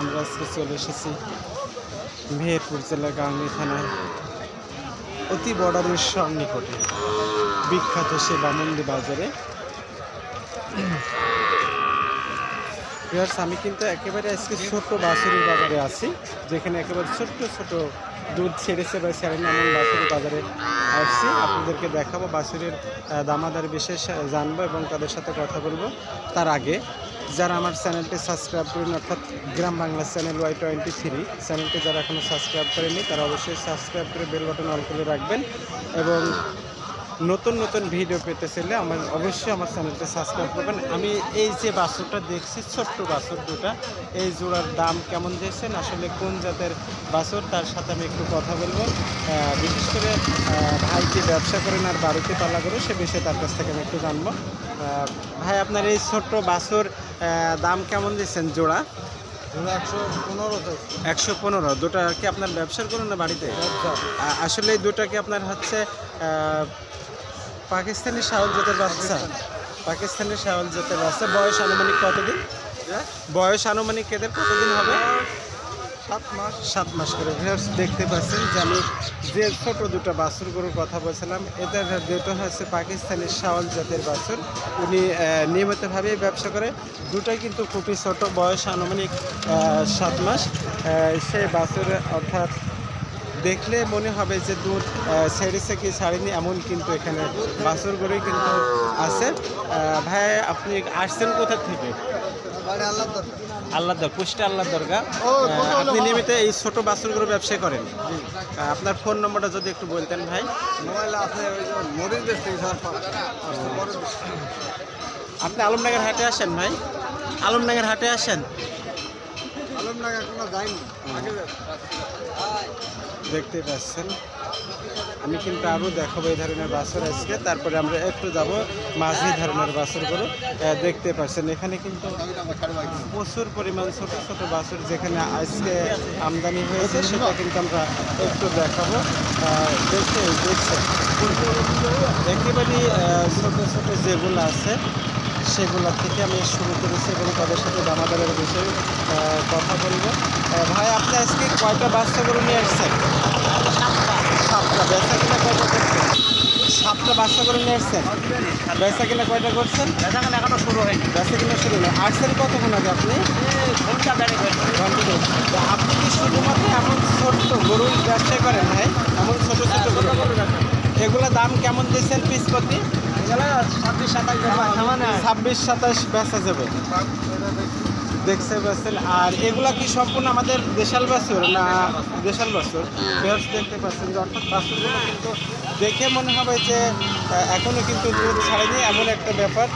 আমরা আজকে চলে এসেছি মেহেরপুর জেলার গাংনী থানায়। অতি বর্ডারের নিকটে। বিখ্যাত সে বামন্দি বাজারে। আমি কিন্তু একেবারে আজকে ছোট্ট বাসুরি বাজারে আছি, যেখানে একেবারে ছোট্ট ছোট দুধ ছেড়েছে বা ছেড়েনি এমন বাসুরি বাজারে আসছি। আপনাদেরকে দেখাবো বাসুরের দামাদার বিশেষ জানব এবং তাদের সাথে কথা বলব। তার আগে যারা আমার চ্যানেলটি সাবস্ক্রাইব করেন, অর্থাৎ Gram Bangla channel Y twenty three চ্যানেলটি যারা এখনও সাবস্ক্রাইব করেনি তারা অবশ্যই সাবস্ক্রাইব করে বেল বাটন অল করে রাখবেন এবং নতুন নতুন ভিডিও পেতে চাইলে আমার অবশ্যই আমার চ্যানেলটা সাবস্ক্রাইব করবেন। আমি এই যে বাছুরটা দেখছি ছোট্ট বাছুর দুটা এই জোড়ার দাম কেমন দিয়েছেন আসলে কোন জাতের বাছুর তার সাথে আমি একটু কথা বলব। বিশেষ করে ভাই যে ব্যবসা করেন আর বাড়িতে পালা করে সে বিষয়ে তার কাছ থেকে আমি একটু জানব। ভাই আপনার এই ছোট্ট বাছুর দাম কেমন দিচ্ছেন জোড়া? একশো পনেরো একশো পনেরো। দুটা কি আপনার ব্যবসার করুন না বাড়িতে? আসলে এই দুটা কি আপনার হচ্ছে পাকিস্তানি শাওল জাতের বাচ্চা। পাকিস্তানি শাওল জাতের বাচ্চা। বয়স আনুমানিক কতদিন? বয়স আনুমানিক এদের কতদিন হবে? সাত মাস। সাত মাস করে। ভিউয়ার্স দেখতে পাচ্ছেন যে আমি যে ছোট দুটো বাছুর গরুর কথা বলছিলাম এদের দুটো হচ্ছে পাকিস্তানি শাওল জাতের বাছুর। উনি আহ, নিয়মিতভাবেই ব্যবসা করে। দুটাই কিন্তু খুবই ছোট বয়স আনুমানিক সাত মাস। সেই বাছুর অর্থাৎ দেখলে মনে হবে যে দুধ ছেড়েছে কি ছাড়েনি এমন কিন্তু এখানে বাছুর গরুই কিন্তু আছে। ভাই আপনি আসছেন কোথা থেকে? আল্লাহ কুষ্টা আল্লাহ দরগা। আপনি? নিয়মিত এই ছোট বাছুরগুলো ব্যবসা করেন। আপনার ফোন নম্বরটা যদি একটু বলতেন ভাই। আপনি আলমনগর হাটে আসেন ভাই? আলমনগর হাটে আসেন? আলমডাঙ্গা কোনো আগে দেখতে পাচ্ছেন। আমি কিন্তু আরও দেখাবো এই ধরনের বাছুর আজকে। তারপরে আমরা একটু যাব মাঝি ধরনের বাছুরগুলো আহ, দেখতে পাচ্ছেন। এখানে কিন্তু প্রচুর পরিমাণ ছোট ছোট বাছুর যেখানে আজকে আমদানি হয়েছে সেটা কিন্তু আমরা একটু দেখাবো। আহ, দেখে দেখছেন একেবারে আহ, ছোট ছোট যেগুলো আছে সেগুলো থেকে আমি শুরু করেছি এবং তাদের সাথে দামাদারের বিষয়ে কথা বলব। ভাই আপনি আজকে কয়টা বাচ্চা গরু নিয়ে আসছেন? সাতটা। বেচা কিনা কয়টা করছেন? সাতটা বাচ্চা গরু নিয়ে আসছেন? বেচা কিনা কয়টা করছেন? এখন এখনও শুরু হয়নি। বেচা কিনা শুরু নেই আসছেন কতক্ষণ আগে আপনি? ঘণ্টা বেড়ে ঘণ্টা তো আপনি কি শুধুমাত্র এমন ছোট্ট গরুর ব্যবসা করেন ভাই? এমন ছোট ছোট গরু? এগুলো দাম কেমন দিচ্ছেন পিস প্রতি ছাব্বিশ সাতাশ বেচা যাবে। দেখছে বেচছেন আর এগুলা কি সম্পূর্ণ আমাদের দেশাল বাছুর না দেশাল বাছুর বেশ দেখতে পাচ্ছেন যে অর্থাৎ বাছুরগুলো কিন্তু দেখে মনে হবে যে আহ, এখনও কিন্তু দুধ ছাড়েনি এমন একটা ব্যাপার।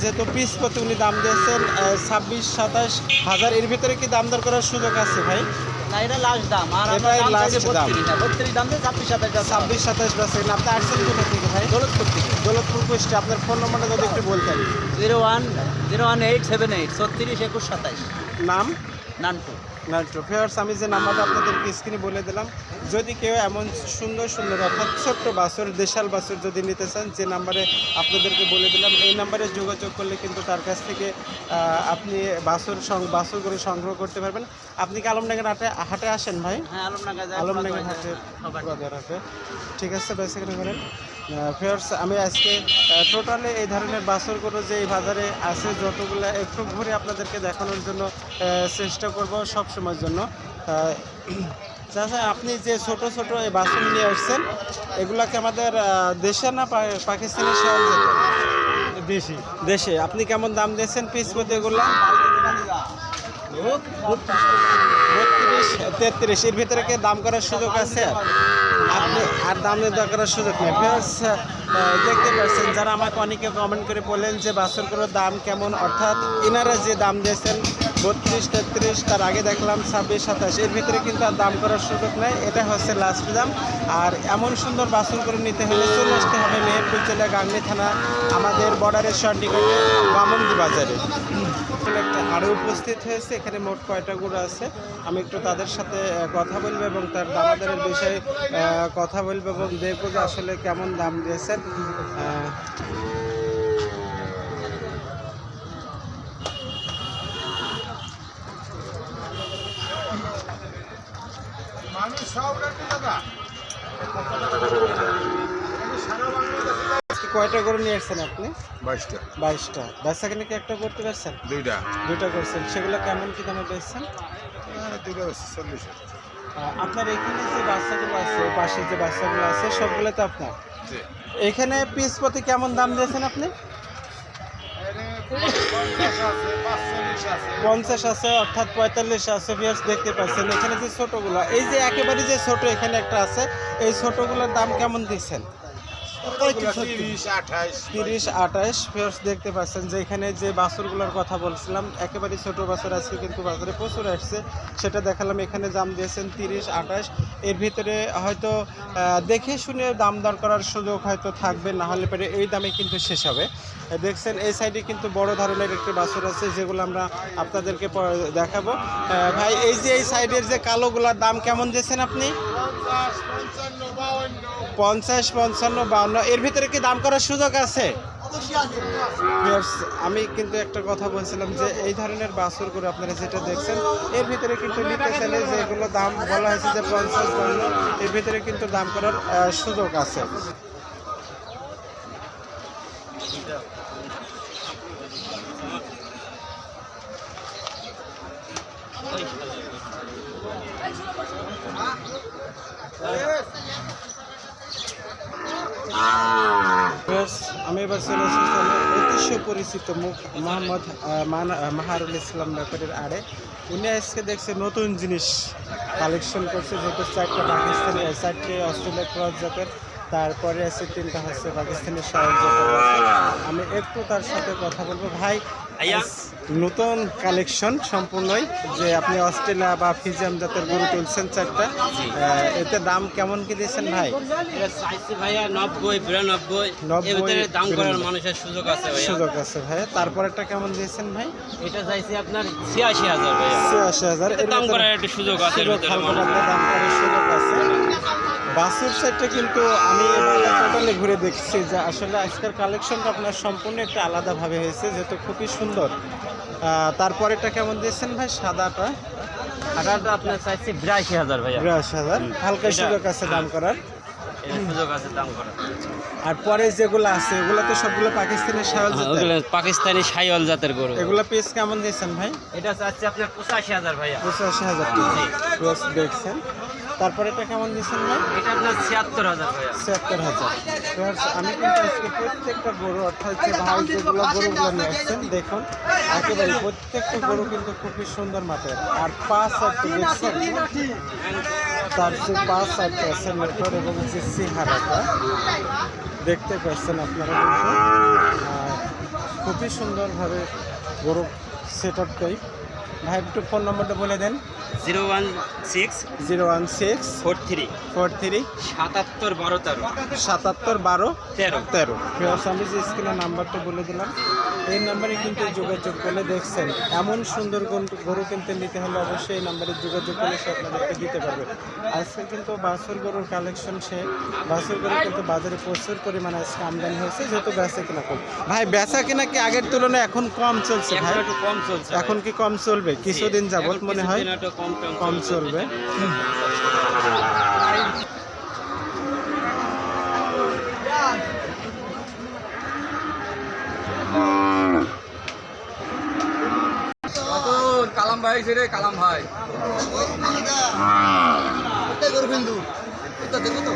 যেহেতু পিস প্রতি উনি দাম দিয়েছেন ছাব্বিশ সাতাশ হাজার এর ভিতরে কি দাম দর করার সুযোগ আছে ভাই? না এটা লাস্ট দাম। আর আমরা দাম last চাইছি 32 দাম দিয়ে ছাব্বিশ সাতাশ দাম ছাব্বিশ সাতাশ বেচেন আপনি আসছেন কোথা থেকে ভাই? দৌলতপুর থেকে। দৌলতপুর কুষ্টি আপনার ফোন নম্বরটা যদি একটু বলতেন। Zero one zero one eight seven eight ছত্রিশ একুশ সাতাইশ নাম? নানটু না ট্রফিয়ার্স আমি যে নাম্বারটা আপনাদেরকে স্ক্রিনে বলে দিলাম যদি কেউ এমন সুন্দর সুন্দর অর্থাৎ ছোট্ট বাছর দেশাল বাছর যদি নিতে চান যে নাম্বারে আপনাদেরকে বলে দিলাম এই নাম্বারে যোগাযোগ করলে কিন্তু তার কাছ থেকে আপনি বাছর সং- বাছর করে সংগ্রহ করতে পারবেন। আপনি কি আলমডাঙ্গার হাটে হাটে আসেন ভাই? হ্যাঁ আলমডাঙ্গা আলমডাঙ্গার হাটে ঠিক আছে বেসে কিনে করেন ফেয়ার্স আমি আজকে টোটালি এই ধরনের বাছরগুলো যে এই বাজারে আছে যতগুলো একটু ঘুরে আপনাদেরকে দেখানোর জন্য চেষ্টা করব সব সময়ের জন্য চাচা আপনি যে ছোট ছোট এই বাছর নিয়ে আসছেন এগুলাকে আমাদের দেশে না পা- পাকিস্তানি শেয়াল যেটা দেশে। আপনি কেমন দাম দিয়েছেন পিস প্রতি এগুলা? বত্রিশ তেত্রিশ এর ভিতরে কি দাম করার সুযোগ আছে? আপনি আর দাম দেওয়া করার সুযোগ নেই। দেখতে পাচ্ছেন যারা আমাকে অনেকে কমেন্ট করে বলেন যে বাছরগুলোর দাম কেমন? অর্থাৎ এনারা যে দাম দিয়েছেন বত্রিশ তেত্রিশ তার আগে দেখলাম ছাব্বিশ সাতাশ এর ভিতরে কিন্তু আর দাম করার সুযোগ নেই। এটা হচ্ছে লাস্ট দাম। আর এমন সুন্দর বাছর করে নিতে হলে চলে আসতে হবে মেহেরপুর জেলা গাংনী থানা আমাদের বর্ডারের সন্ডিগঞ্জে বামন্দি বাজারে একটা আরও উপস্থিত হয়েছে, এখানে মোট কয়টা গরু আছে? আমি একটু তাদের সাথে কথা বলব এবং তার দামাদারের বিষয়ে কথা বলব এবং দেখব যে আসলে কেমন দাম দিয়েছেন আহ, আজকে কয়টা গরু নিয়ে আসছেন আপনি? বাইশটা। বাইশটা। বেচা কিনে কি একটা করতে পারছেন? দুইটা। দুইটা করছেন। সেগুলো কেমন কি দামে বেচছেন? দুইটা চল্লিশ। আপনার এখানে যে বাচ্চাগুলো আছে পাশে যে বাচ্চাগুলো আছে সবগুলো তো আপনার? এখানে পিস প্রতি কেমন দাম দিয়েছেন আপনি? পঞ্চাশ আছে অর্থাৎ পঁয়তাল্লিশ আছে ভিউয়ার্স দেখতে পাচ্ছেন। এখানে যে ছোটগুলো এই যে একেবারে যে ছোট এখানে একটা আছে এই ছোটোগুলোর দাম কেমন দিচ্ছেন তিরিশ আঠাশ ভিউয়ার্স দেখতে পাচ্ছেন যে এখানে যে বাছুরগুলোর কথা বলছিলাম একেবারে ছোট বাছুর আজকে কিন্তু বাজারে প্রচুর আসছে। সেটা দেখালাম এখানে দাম দিয়েছেন তিরিশ আঠাশ। এর ভিতরে হয়তো দেখে শুনে দাম দর করার সুযোগ হয়তো থাকবে না হলে পরে এই দামে কিন্তু শেষ হবে। দেখছেন এই সাইডে কিন্তু বড় ধরনের একটি বাছুর আছে যেগুলো আমরা আপনাদেরকে দেখাবো। ভাই এই যে এই সাইডের যে কালোগুলার দাম কেমন দিয়েছেন আপনি? পঞ্চাশ পঞ্চান্ন বাউন্ন এর ভিতরে কি দাম করার সুযোগ আছে? আমি কিন্তু একটা কথা বলছিলাম যে এই ধরনের বাছুরগুলো আপনারা যেটা দেখছেন এর ভিতরে কিন্তু নিতে চাইলে যেগুলো দাম বলা হয়েছে যে পঞ্চাশ বাউন্ন এর ভিতরে কিন্তু দাম করার সুযোগ আছে। Viewers, আমি এবার চলে এসেছি ঐতিহ্য পরিচিত মুখ মোহাম্মদ মাহারুল ইসলাম ব্যাপারের আড়ে। উনি আজকে দেখছে নতুন জিনিস কালেকশন করছে, যেহেতু চারটে পাকিস্তানি চারটে অস্ট্রেলিয়া ক্রস জাতের তারপরে আছে তিনটা হচ্ছে পাকিস্তানি জাতের আমি একটু তার সাথে কথা বলব। ভাই নতুন কালেকশন সম্পূর্ণই যে আপনি অস্ট্রেলিয়া বা ফিজিয়াম জাতের গরু তুলছেন চারটা। এতে দাম কেমন কি দিয়েছেন ভাই? ভাইয়া নব্বই বিরানব্বই। নব্বই, দাম করার মানুষের সুযোগ আছে ভাইয়া। সুযোগ আছে ভাই তারপরেরটা কেমন দিয়েছেন ভাই? এটা চাইছি আপনার ছিয়াশি হাজার ছিয়াশি হাজার। দাম করার একটু সুযোগ আছে দাম করার সুযোগ বাসের সাইডটা কিন্তু আমি টোটালি ঘুরে দেখছি যে আসলে আজকের কালেকশনটা আপনার সম্পূর্ণ একটা আলাদাভাবে হয়েছে যেহেতু খুবই সুন্দর আহ, তারপরেরটা কেমন দিয়েছেন ভাই? সাদাটা? আটাটা আপনার চাইছি বিরাশি হাজার ভাইয়া। বিরাশি হাজার। হালকা সুযোগ আছে দাম করার। সুযোগ আছে দাম করার। আর পরে যেগুলো আছে এগুলো তো সবগুলো পাকিস্তানের শাল হ্যাঁ, ওগুলো পাকিস্তানি সাইওয়াল জাতের গরু। এগুলো পিস কেমন দিয়েছেন ভাই? এটা চাচ্ছি আপনার পঁচাশি হাজার ভাইয়া। পঁচাশি হাজার দেখছেন। তারপরে এটা কেমন দিয়েছেন ভাই? এটা আপনার ছিয়াত্তর হাজার ছিয়াত্তর হাজার। আমি কিন্তু আজকে প্রত্যেকটা গরু অর্থাৎ যে ভাই যেগুলো গরুগুলো নিয়ে আসছেন দেখুন একেবারে প্রত্যেকটা গরু কিন্তু খুবই সুন্দর মাপের। আর পাঁচ সাইডটা দেখছেন? তার যে পাঁচ সাইডটা আছে মেট্রোর এবং যে সিহারাটা দেখতে পাচ্ছেন আপনারা কিন্তু। খুবই সুন্দরভাবে গরু সেট আপটাই ভাই একটু ফোন নম্বরটা বলে দেন। Zero one six zero one six four three four three সাতাত্তর বারো তেরো। সাতাত্তর বারো তেরো। তেরো। আমি যে স্ক্রিনে নাম্বারটা বলে দিলাম এই নাম্বারে কিন্তু যোগাযোগ করলে দেখছেন এমন সুন্দর গরু- গরু কিনতে নিতে হলে অবশ্যই এই নাম্বারে যোগাযোগ করলে সে আপনাদেরকে দিতে পারবে। আজকে কিন্তু বাছুর গরুর কালেকশন সে বাছুর গরু কিন্তু বাজারে প্রচুর পরিমাণে আজকে আমদানি হয়েছে যেহেতু বেচা কিনা কম। ভাই বেচা কিনা কি আগের তুলনায় এখন কম চলছে ভাই? কম চলছে এখন কি কম চলবে? কিছুদিন যাবত মনে হয় কম চলবে। কালাম ভাই রে কালাম ভাই। দেখো তো?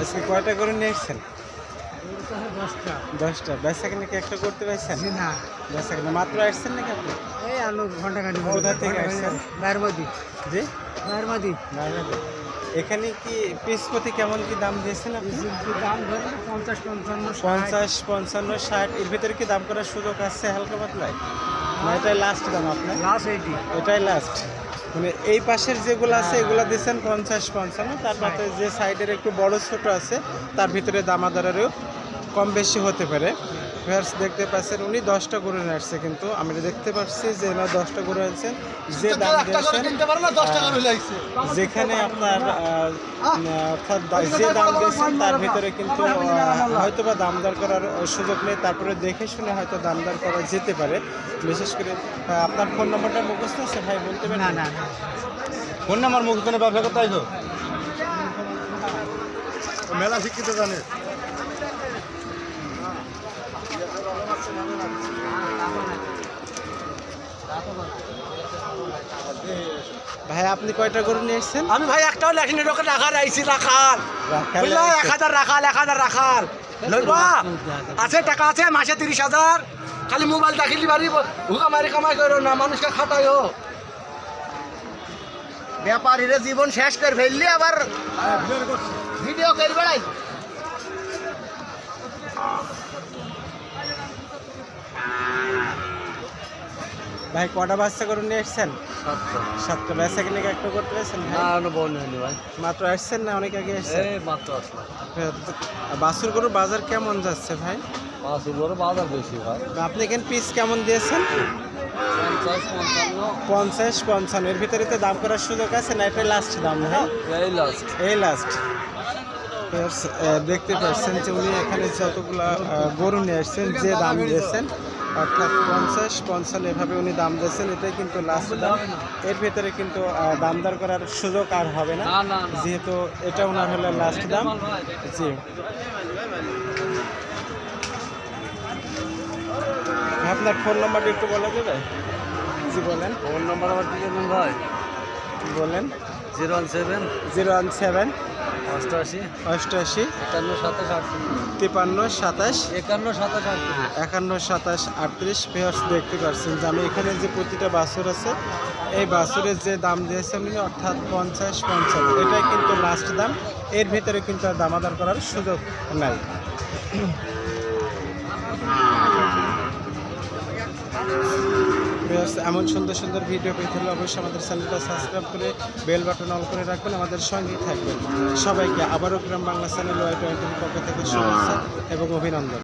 আজকে কয়টা করে নিয়ে এসছেন দশটা। বেচা কিনা কি একটা করতে পারছেন? না। বেচা কিনা। মাত্র আসছেন নাকি আপনি? এই আলু ঘণ্টা কোথা থেকে আসছেন? জি? এখানে কি পিস প্রতি কেমন কি দাম দিয়েছেন দাম পঞ্চাশ পঞ্চান্ন পঞ্চাশ পঞ্চান্ন ষাট। এর ভিতরে কি দাম করার সুযোগ আছে হালকা পাতলায়? না এটাই লাস্ট দাম আপনার? লাস্ট এইটি এটাই লাস্ট মানে এই পাশের যেগুলো আছে, এগুলো দিচ্ছেন পঞ্চাশ পঞ্চান্ন। তার তারপরে যে সাইডের একটু বড়, ছোট আছে, তার ভিতরে দামাদারেরও কম বেশি হতে পারে। ভিউয়ার্স দেখতে পাচ্ছেন উনি দশটা গরু আসছে কিন্তু। আমি দেখতে পাচ্ছি যে এনার দশটা গরু আনছেন। যে দাম দিয়েছেন যেখানে আপনার অর্থাৎ যে দাম দিয়েছেন তার ভিতরে কিন্তু হয়তো বা দাম দর করার সুযোগ নেই তারপরে দেখে শুনে হয়তো দাম দর করা যেতে পারে। বিশেষ করে আপনার ফোন নম্বরটা মুখস্থ আছে? ভাই বলতে পারেন। না ফোন নাম্বার মুখ জন্য ব্যবসা করতে মেলা শিক্ষিত জানে। ভাই আপনি কয়টা গরু নিয়ে এসেছেন? আমি ভাই একটাও লেখিনি লোকে রাখাল আইছি রাখাল। রাখাল বুঝলা? এক হাজার রাখাল এক হাজার রাখাল। লইবা? আছে টাকা আছে মাসে তিরিশ হাজার। খালি মোবাইল দেখিলি বাড়ি হুকা মারি কামাই করো না মানুষকে খাটাইও ব্যাপারীরা জীবন শেষ করে ফেললি আবার ভিডিও করে বেড়াই ভাই কটা বাচ্চা গরু নিয়ে এসেছেন? সাতটা। বেচা কিনে একটা করতে পেরেছেন ভাই? ভাই। মাত্র আসছেন না অনেক আগে এসেছেন এই মাত্র আসলাম। বাসুর গরুর বাজার কেমন যাচ্ছে ভাই? বাজার বেশি ভাই। আপনি এখানে পিস কেমন দিয়েছেন? পঞ্চাশ পঞ্চান্ন। এর ভিতরে তো দাম করার সুযোগ আছে না এটা লাস্ট দাম ভাই? এই লাস্ট এই লাস্ট দেখতে পাচ্ছেন যে উনি এখানে যতগুলা গরু নিয়ে আসছেন যে দাম দিয়েছেন। অর্থাৎ পঞ্চাশ পঞ্চান্ন এভাবে উনি দাম দিয়েছেন এটাই কিন্তু লাস্ট দাম। এর ভিতরে কিন্তু আহ, দাম দর করার সুযোগ আর হবে না। না না না। যেহেতু এটা ওনার হলো লাস্ট দাম। জি। আপনার ফোন নাম্বারটা একটু বলা যাবে জি বলেন। ফোন নাম্বার আমার কি ভাই। বলেন। Zero one seven. Zero one seven. অষ্টআশি। অষ্টআশি। একান্ন সাতাশ তিপান্ন সাতাশ। একান্ন সাতাশ আটত্রিশ। একান্ন সাতাশ আটত্রিশ। পেয়ার্স দেখতে পাচ্ছেন যে আমি এখানে যে প্রতিটা বাছুর আছে এই বাছুরের যে দাম দিয়েছে উনি অর্থাৎ পঞ্চাশ পঞ্চান্ন এটাই কিন্তু লাস্ট দাম। এর ভিতরে কিন্তু আর দামাদার করার সুযোগ নাই। Viewers, এমন সুন্দর সুন্দর ভিডিও পেতে হলে অবশ্যই আমাদের চ্যানেলটা সাবস্ক্রাইব করে বেল বাটন অল করে রাখবেন আমাদের সঙ্গেই থাকবেন। সবাইকে আবারও গ্রাম বাংলা চ্যানেল ওয়াই টোয়েন্টির পক্ষ থেকে শুভেচ্ছা এবং অভিনন্দন।